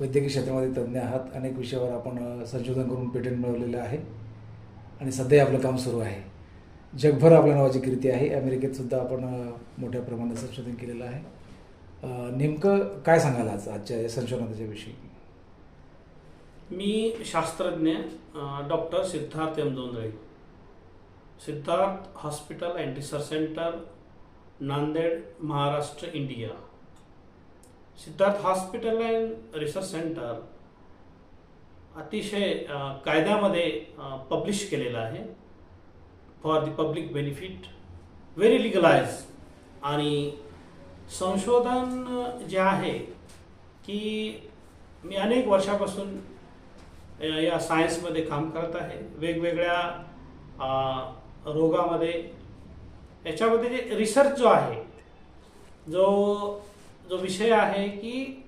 वैद्यकीय क्षेत्रामध्ये तज्ज्ञ आहात. अनेक विषयावर आपण संशोधन करून पेटंट मिळवलेलं आहे. आणि सध्या आपलं काम सुरू आहे. जगभर आपल्या नावाची कीर्ती आहे. अमेरिकेत सुद्धा आपण मोठ्या प्रमाणात संशोधन केलेलं आहे. नेमकं काय सांगाल आज आजच्या संशोधनाच्या विषयी? मी शास्त्रज्ञ doctor Siddharth M. Siddharth hospital and research centre Nanded Maharashtra India. Siddharth hospital and research centre अतिशय कायद्यामध्ये पब्लिश केलेलं आहे. For the public benefit very legalise. आणि संशोधन जे आहे की मी अनेक वर्षापासून या सायन्समध्ये काम करत आहे. वेगवेगळ्या रोगामध्ये याच्यामध्ये जे रिसर्च जो आहे जो जो विषय आहे की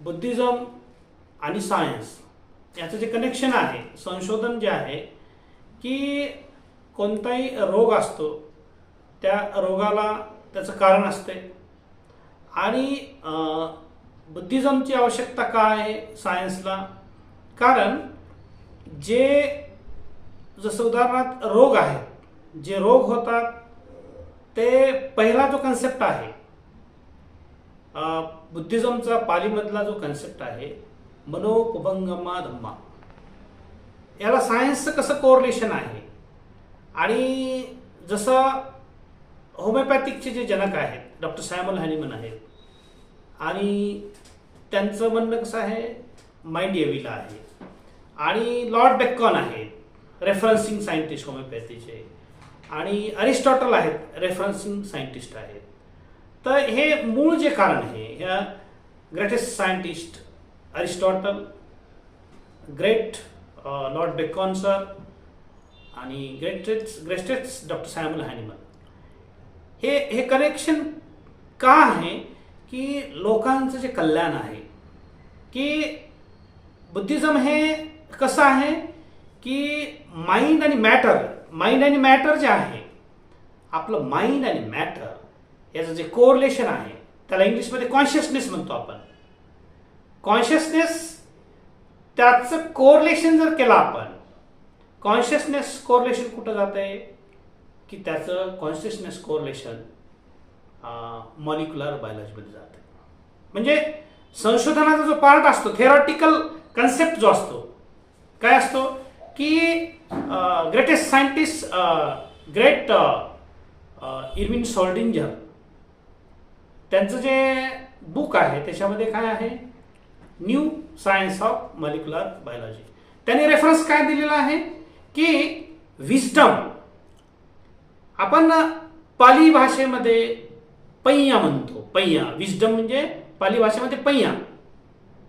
बुद्धिझम आणि सायन्स याचं जे कनेक्शन आहे संशोधन जे आहे की कोणताही रोग असतो त्या रोगाला त्याचं कारण असते. आणि बुद्धिझमची आवश्यकता काय आहे सायन्सला? कारण जे जसं उदाहरणार्थ रोग आहेत जे रोग होतात ते पहिला जो कन्सेप्ट आहे बुद्धिझमचा पालीमधला जो कन्सेप्ट आहे मनोपभंगमा धम्मा. याला सायन्सचं कसं कोरिलेशन आहे? आणि जसं होमिओपॅथिकचे जे जनक आहेत डॉक्टर सॅमल हॅनिमन आहेत आणि त्यांचं म्हणणं कसं आहे? माइंड येविला आहे. आणि लॉर्ड बेकॉन आहेत रेफरन्सिंग सायंटिस्ट होमिओपॅथीचे आणि अरिस्टॉटल आहेत रेफरन्सिंग सायंटिस्ट आहेत. तर हे मूळ जे कारण आहे ह्या greatest scientist Aristotle great lord Bacon sir आणि greatest greatest doctor Samuel Hahnemann हे हे कनेक्शन का आहे? की लोकांचं जे कल्याण आहे की बुद्धिझम हे कसं आहे? की माइंड आणि मॅटर माइंड आणि मॅटर जे आहे आपलं माइंड आणि मॅटर याचं जे कोरिलेशन आहे त्याला इंग्लिशमध्ये कॉन्शियसनेस म्हणतो आपण. कॉन्शियसनेस त्याचं कोरिलेशन जर केलं आपण कॉन्शियसनेस कोरिलेशन कुठं जात आहे की त्याचं कॉन्शियसनेस कोरिलेशन मॉलिक्युलर बायोलॉजीमध्ये आहे म्हणजे संशोधनाचा जो पार्ट असतो थेरॉटिकल कन्सेप्ट जो असतो काय असतो? की greatest scientist great Erwin Schrodinger त्यांचं जे बुक आहे त्याच्यामध्ये काय आहे? New science of molecular biology त्यांनी रेफरन्स काय दिलेला आहे? की विस्डम आपण पाली भाषेमध्ये पैया म्हणतो पैया. विस्डम म्हणजे पाली भाषेमध्ये पैया.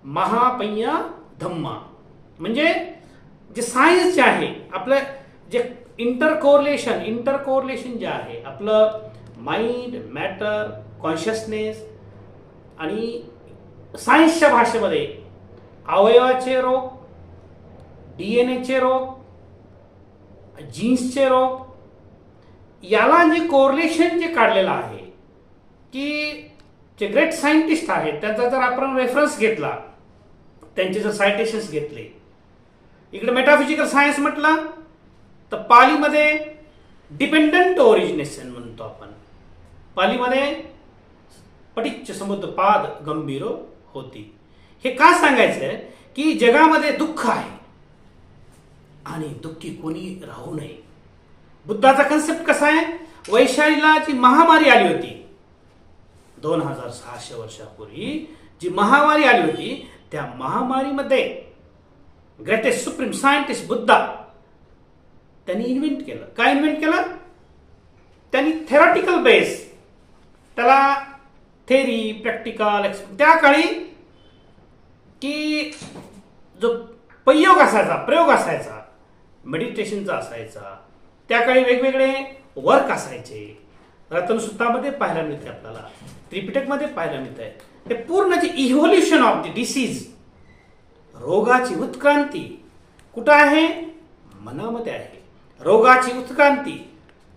महापैया धम्मा. म्हणजे जे सायन्स जे आहे आपलं जे इंटरकोरलेशन इंटरकोरलेशन जे आहे आपलं माइंड मॅटर कॉन्शियसनेस आणि सायन्सच्या भाषेमध्ये अवयवाचे रोग डी एन एचे रोग जीन्सचे रोग याला जे कोरलेशन जे काढलेलं आहे की जे ग्रेट सायंटिस्ट आहेत त्यांचा जर आपण रेफरन्स घेतला त्यांचे जर सायटेशन्स घेतले इकडे मेटाफिजिकल सायन्स म्हटला तर पालीमध्ये डिपेंडंट ओरिजिनेशन म्हणतो आपण. पालीमध्ये पटिच्च समुद्रपाद गंभीर होती. हे का सांगायचं की जगामध्ये दुःख आहे. आणि दुःखी कोणी राहू नये. बुद्धाचा कन्सेप्ट कसा आहे? वैशालीला जी महामारी आली होती दोन हजार सहाशे वर्षापूर्वी जी महामारी आली होती त्या महामारीमध्ये ग्रेटेस्ट सुप्रीम सायंटिस्ट बुद्धा त्यांनी इन्व्हेंट केलं. काय इन्व्हेंट केलं? त्यांनी थेरॉटिकल बेस त्याला थेरी प्रॅक्टिकल त्या काळी की जो प्रयोग असायचा प्रयोग असायचा मेडिटेशनचा असायचा त्या काळी वेगवेगळे वर्क असायचे. रतनसुत्तामध्ये पाहायला मिळते आपल्याला त्रिपिटकमध्ये पाहायला मिळत आहे ते पूर्ण जे इव्होल्युशन ऑफ द डिसीज रोगाची उत्क्रांती कुठं आहे? मनामध्ये आहे. रोगाची उत्क्रांती.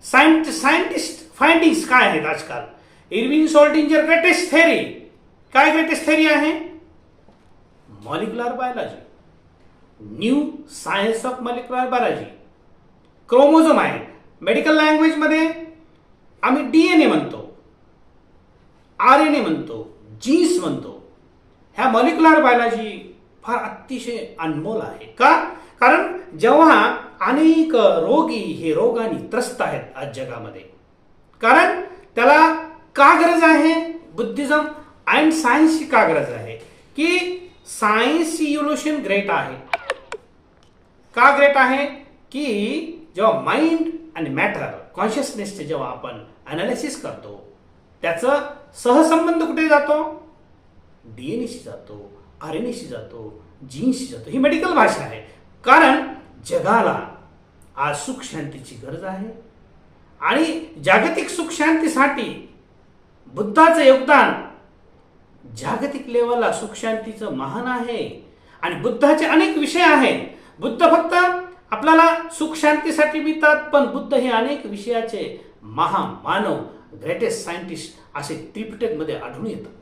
सायंट सायंटिस्ट फाइंडिंग्स काय आहेत आजकाल? इर्विन सॉल्टिंजर ग्रेटेस्ट थेरी काय ग्रेटेस्ट थेरी आहे? Molecular biology new science of molecular biology chromosome आहे. मेडिकल लँग्वेजमध्ये आम्ही डी एन ए म्हणतो. आर एन ए म्हणतो. जीन्स म्हणतो. ह्या मॉलिक्युलर बायोलॉजी फार अतिशय अनमोल आहे. का? कारण जेव्हा अनेक रोगी हे रोगाने त्रस्त आहेत आज जगामध्ये. कारण त्याला का गरज आहे? बुद्धिझम अँड सायन्सची का गरज आहे? की सायन्स इव्होल्युशन ग्रेट आहे. का ग्रेट आहे? की जेव्हा माइंड आणि मॅटर कॉन्शियसनेसचे जेव्हा आपण अनालिसिस करतो त्याचं सहसंबंध कुठे जातो? डीएनएशी जातो आर एन एशी जातो जीन्सशी जातो. ही मेडिकल भाषा आहे. कारण जगाला आज सुख शांतीची गरज आहे. आणि जागतिक सुख शांतीसाठी बुद्धाचं योगदान जागतिक लेवलला सुखशांतीचं महान आहे. आणि बुद्धाचे अनेक विषय आहेत. बुद्ध फक्त आपल्याला सुखशांतीसाठी मिळतात पण बुद्ध हे अनेक विषयाचे महामानव ग्रेटेस्ट सायंटिस्ट असे त्रिपिटकमध्ये आढळून येतात.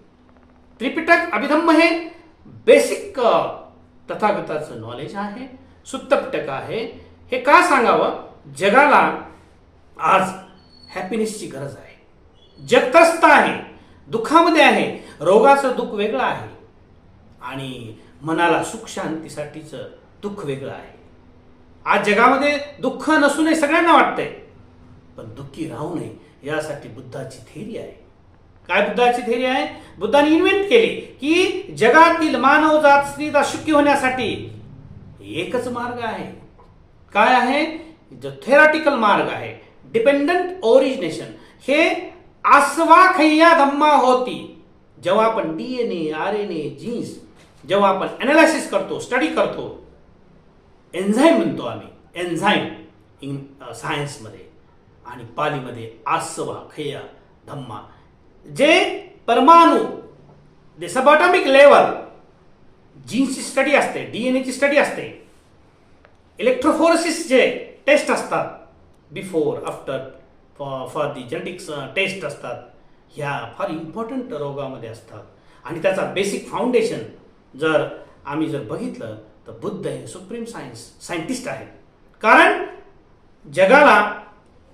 त्रिपिटक अभिधम्म हे बेसिक तथागताचं नॉलेज आहे सुत्तपिटक आहे. हे का सांगावं? जगाला आज हॅपीनेसची गरज आहे. जग त्रस्त आहे दुःखामध्ये आहे रोगाचं दुःख वेगळं आहे. आणि मनाला सुख शांतीसाठीचं दुःख वेगळं आहे. आज जगामध्ये दुःख नसू नये सगळ्यांना वाटतंय पण दुःखी राहू नये यासाठी बुद्धाची थेरी आहे. काय बुद्धाची थेरी आहे? बुद्धाने इन्व्हेंट केली की जगातील मानवजात स्त्रीता सुखी होण्यासाठी एकच मार्ग आहे. काय आहे? जो थेराटिकल मार्ग आहे. डिपेंडंट ओरिजिनेशन हे आसवा खय्या धम्मा होती. जेव्हा आपण DNA R N A genes जेव्हा आपण अनालिसिस करतो स्टडी करतो एन्झाईम म्हणतो आम्ही. एन्झाईम इन सायन्समध्ये आणि पालीमध्ये आसवा खया धम्मा. जे परमाणू जे सबॉटॉमिक लेवल जीन्सची स्टडी असते डीएनएची स्टडी असते. इलेक्ट्रोफोरसिस जे टेस्ट असतात. Before after for for the genetics test असतात. ह्या फार इम्पॉर्टंट रोगामध्ये असतात. आणि त्याचा बेसिक फाउंडेशन जर आम्ही जर बघितलं तर बुद्ध हे सुप्रीम सायन्स सायंटिस्ट आहेत कारण जगाला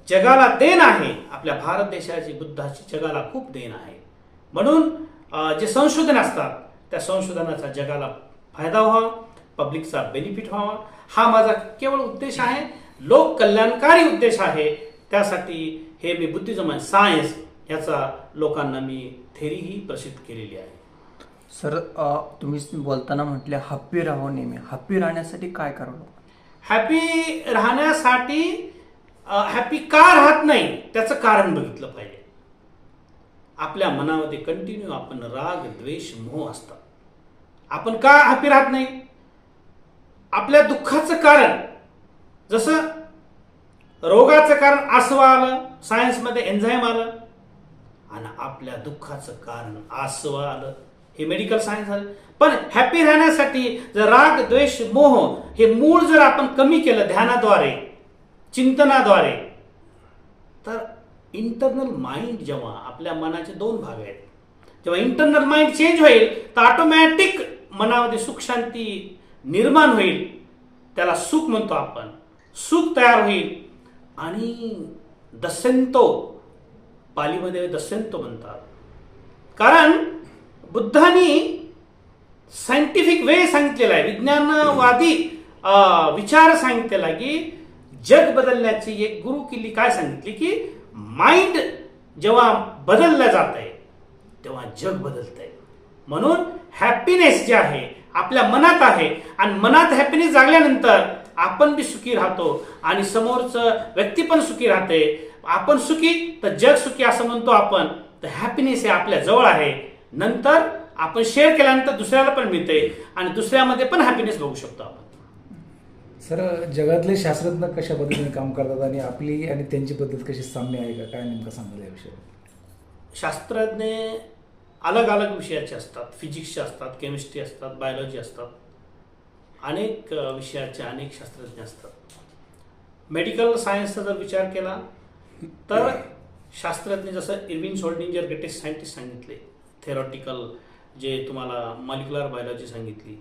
जगाला देण आहे. आपल्या भारत देशाची बुद्धाची जगाला खूप देण आहे. म्हणून जे संशोधन असतात त्या संशोधनाचा जगाला फायदा व्हावा पब्लिकचा बेनिफिट व्हावा. हा माझा केवळ उद्देश आहे. लोक कल्याणकारी उद्देश आहे. त्यासाठी हे मी बुद्धिजम सायन्स याचा लोकांना मी थेरीही प्रसिद्ध केलेली आहे. सर तुम्ही बोलताना म्हटले हॅप्पी राहो नेहमी. हॅप्पी राहण्यासाठी काय करावं हॅपी राहण्यासाठी हॅपी का राहत नाही त्याचं कारण बघितलं पाहिजे. आपल्या मनामध्ये कंटिन्यू आपण राग द्वेष मोह असतात. आपण का हॅपी राहत नाही? आपल्या दुःखाचं कारण. जसं रोगाचं कारण आसव आलं सायन्समध्ये एन्झाईम आलं आणि आपल्या दुःखाचं कारण आसव आलं. हे मेडिकल सायन्स आलं. पण हॅपी राहण्यासाठी जर राग द्वेष मोह हे मूळ जर आपण कमी केलं ध्यानाद्वारे चिंतनाद्वारे तर इंटरनल माइंड जेव्हा आपल्या मनाचे दोन भाग आहेत जेव्हा इंटरनल माइंड चेंज होईल तर ऑटोमॅटिक मनामध्ये सुख शांती निर्माण होईल. त्याला सुख म्हणतो आपण. सुख तयार होईल. आणि दस्यंतो पालीमध्ये दस्यंतो म्हणतात. कारण बुद्धांनी सायंटिफिक वे सांगितलेला आहे. विज्ञानवादी विचार सांगितलेला की जग बदलण्याची एक गुरु किल्ली काय सांगितली की माइंड जेव्हा बदललं जात आहे तेव्हा जग बदलत आहे म्हणून हॅपीनेस जे आहे आपल्या मनात आहे. आणि मनात हॅपीनेस जागल्यानंतर आपण बी सुखी राहतो आणि समोरचं व्यक्ती पण सुखी राहते. आपण सुखी तर जग सुखी असं म्हणतो आपण. तर हॅपीनेस हे आपल्या जवळ आहे. नंतर आपण शेअर केल्यानंतर दुसऱ्याला पण मिळते आणि दुसऱ्यामध्ये पण हॅपीनेस बघू शकतो आपण. सर जगातले शास्त्रज्ञ कशा पद्धतीने काम करतात आणि आपली आणि त्यांची पद्धत कशी साम्य आहे का? काय नेमकं सांगाल याविषयी शास्त्रज्ञ अलग अलग विषयाचे असतात. फिजिक्सचे असतात केमिस्ट्री असतात बायोलॉजी असतात. अनेक विषयाचे अनेक शास्त्रज्ञ असतात मेडिकल सायन्सचा जर विचार केला तर शास्त्रज्ञ जसं इरविन सोल्डिंजर ग्रेटेस्ट सायंटिस्ट सांगितले थेरॉटिकल जे तुम्हाला मॉलिक्युलर बायोलॉजी सांगितली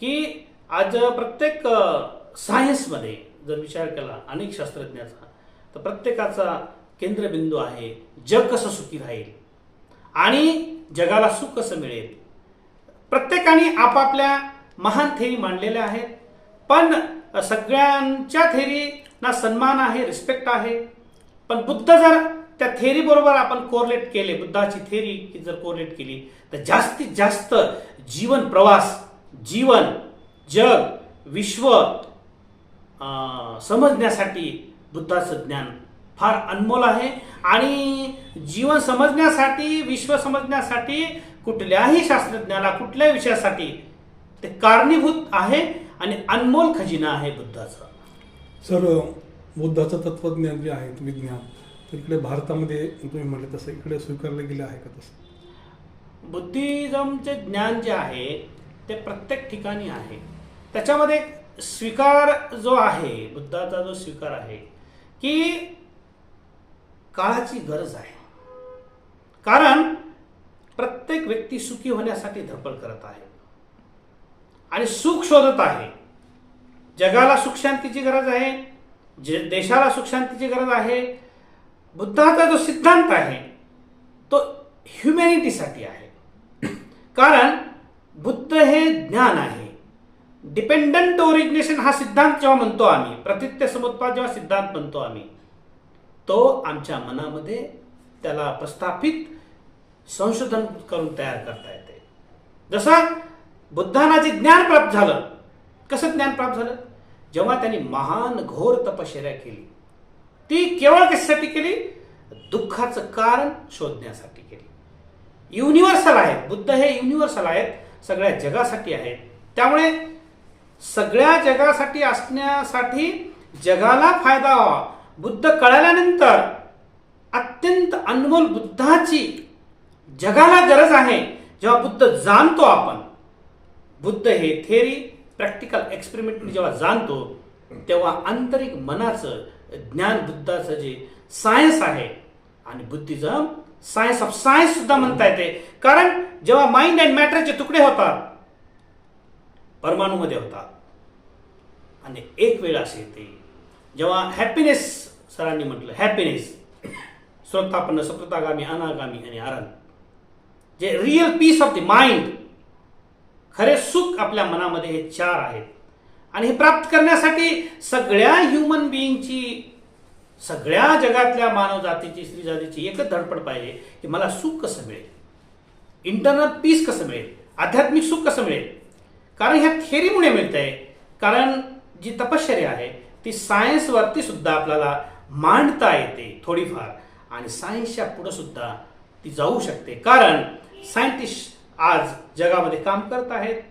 की आज प्रत्येक सायन्समध्ये जर विचार केला अनेक शास्त्रज्ञाचा तर प्रत्येकाचा केंद्रबिंदू आहे जग कसं सुखी राहील? आणि जगाला सुख कसं मिळेल? प्रत्येकाने आपापल्या महान थेरी मांडलेल्या आहेत. पण सगळ्यांच्या थेरीना सन्मान आहे रिस्पेक्ट आहे. पण बुद्ध जर त्या थेरी बरोबर आपण कोरलेट केले बुद्धाची थेरी जर कोरलेट केली तर जास्तीत जास्त जीवन प्रवास जीवन जग विश्व समजण्यासाठी बुद्धाचं ज्ञान फार अनमोल आहे. आणि जीवन समजण्यासाठी विश्व समजण्यासाठी कुठल्याही शास्त्रज्ञाला कुठल्याही विषयासाठी ते कारणीभूत आहे आणि अनमोल खजिना आहे बुद्धाचा. सर बुद्धाचं तत्वज्ञान जे आहे विज्ञान तर इकडे भारतामध्ये तुम्ही म्हटलं तसं इकडे स्वीकारलं गेलं आहे का तसं? बुद्धिझमचे ज्ञान जे आहे ते प्रत्येक ठिकाणी आहे. त्याच्यामध्ये स्वीकार जो आहे बुद्धाचा जो स्वीकार आहे की काळाची गरज आहे. कारण प्रत्येक व्यक्ती सुखी होण्यासाठी धडपड करत आहे. आणि सुख शोधत आहे. जगाला सुखशांतीची गरज आहे जे देशाला सुखशांतीची गरज आहे. बुद्धाचा जो सिद्धांत आहे तो ह्युमॅनिटीसाठी आहे. कारण बुद्ध हे ज्ञान आहे. डिपेंडंट ओरिजिनेशन हा सिद्धांत जेव्हा म्हणतो आम्ही प्रतित्य समुत्पाद जेव्हा सिद्धांत म्हणतो आम्ही तो आमच्या मनामध्ये त्याला प्रस्थापित संशोधन करून तयार करता येते. जसा बुद्धांना जे ज्ञान प्राप्त झालं. कसं ज्ञान प्राप्त झालं? जेव्हा त्यांनी महान घोर तपश्चर्या केली ती केवळ कशासाठी केली? दुःखाचं कारण शोधण्यासाठी केली. युनिव्हर्सल आहेत. बुद्ध हे युनिव्हर्सल आहेत. सगळ्या जगासाठी आहेत. त्यामुळे सगळ्या जगासाठी असण्यासाठी जगाला फायदा व्हावा. बुद्ध कळाल्यानंतर अत्यंत अनमोल बुद्धाची जगाला गरज आहे. जेव्हा बुद्ध जाणतो आपण बुद्ध हे थेरी प्रॅक्टिकल एक्सपेरिमेंट जेव्हा जाणतो तेव्हा आंतरिक मनाचं ज्ञान बुद्धाचं जे सायन्स आहे आणि बुद्धिझम सायन्स ऑफ सायन्स सुद्धा म्हणता येते. कारण जेव्हा माइंड अँड मॅटरचे तुकडे होतात परमाणूमध्ये होतात. आणि एक वेळ असे येते. जेव्हा हॅपीनेस सरांनी म्हटलं हॅपीनेस स्वतःपन्न सप्रतागामी अनागामी आणि आरण जे real peace of the mind खरे सुख आपल्या मनामध्ये हे चार आहेत. आणि हे प्राप्त करण्यासाठी सगळ्या ह्युमन बिईंगची सगळ्या जगातल्या मानव जातीची स्त्री जातीची एकच धडपड पाहिजे की मला सुख कसं मिळेल? इंटरनल पीस कसं मिळेल? आध्यात्मिक सुख कसं मिळेल? कारण ह्या थेरीमुळे मिळत आहे कारण जी तपश्चर्या आहे ती सायन्सवरती सुद्धा आपल्याला मांडता येते थोडीफार. आणि सायन्सच्या पुढं सुद्धा ती जाऊ शकते. कारण सायंटिस्ट आज जगामध्ये काम करत आहेत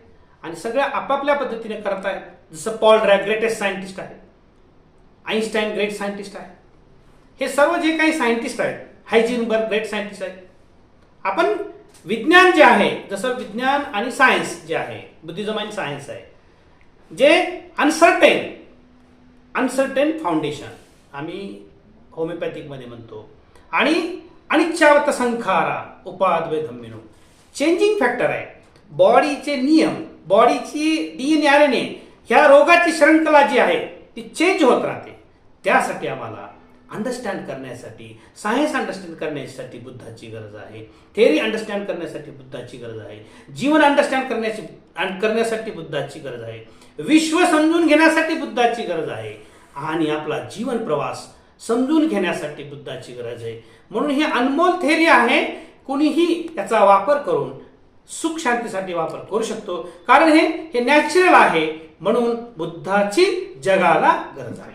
आणि सगळ्या आपापल्या पद्धतीने करत आहेत. जसं पॉल ड्रॅग ग्रेटेस्ट सायंटिस्ट आहे. आईन्स्टाईन ग्रेट सायंटिस्ट आहे. हे सर्व जे काही सायंटिस्ट आहेत हायजिनबर्ग ग्रेट सायंटिस्ट आहेत. आपण विज्ञान जे आहे जसं विज्ञान आणि सायन्स जे आहे बुद्धिझम आणि सायन्स आहे जे अनसर्टेन अनसर्टेन फाउंडेशन आम्ही होमिओपॅथिकमध्ये म्हणतो. आणि अनिच्छावत संखारा उपाद्वय धम्मिनो चेंजिंग फॅक्टर आहे. बॉडीचे नियम बॉडीची डीएनए आर एन ए ह्या रोगाची श्रृंखला जी आहे ती चेंज होत राहते. त्यासाठी आम्हाला अंडरस्टँड करण्यासाठी सायन्स अंडरस्टँड करण्यासाठी बुद्धाची गरज आहे. थेअरी अंडरस्टँड करण्यासाठी बुद्धाची गरज आहे. जीवन अंडरस्टँड करण्याची करण्यासाठी बुद्धाची गरज आहे. विश्व समजून घेण्यासाठी बुद्धाची गरज आहे. आणि आपला जीवन प्रवास समजून घेण्यासाठी बुद्धाची गरज आहे. म्हणून ही अनमोल थेरी आहे. कुणीही याचा वापर करून सुख शांतीसाठी वापर करू शकतो. कारण हे हे नॅचरल आहे. म्हणून बुद्धाची जगाला गरज आहे.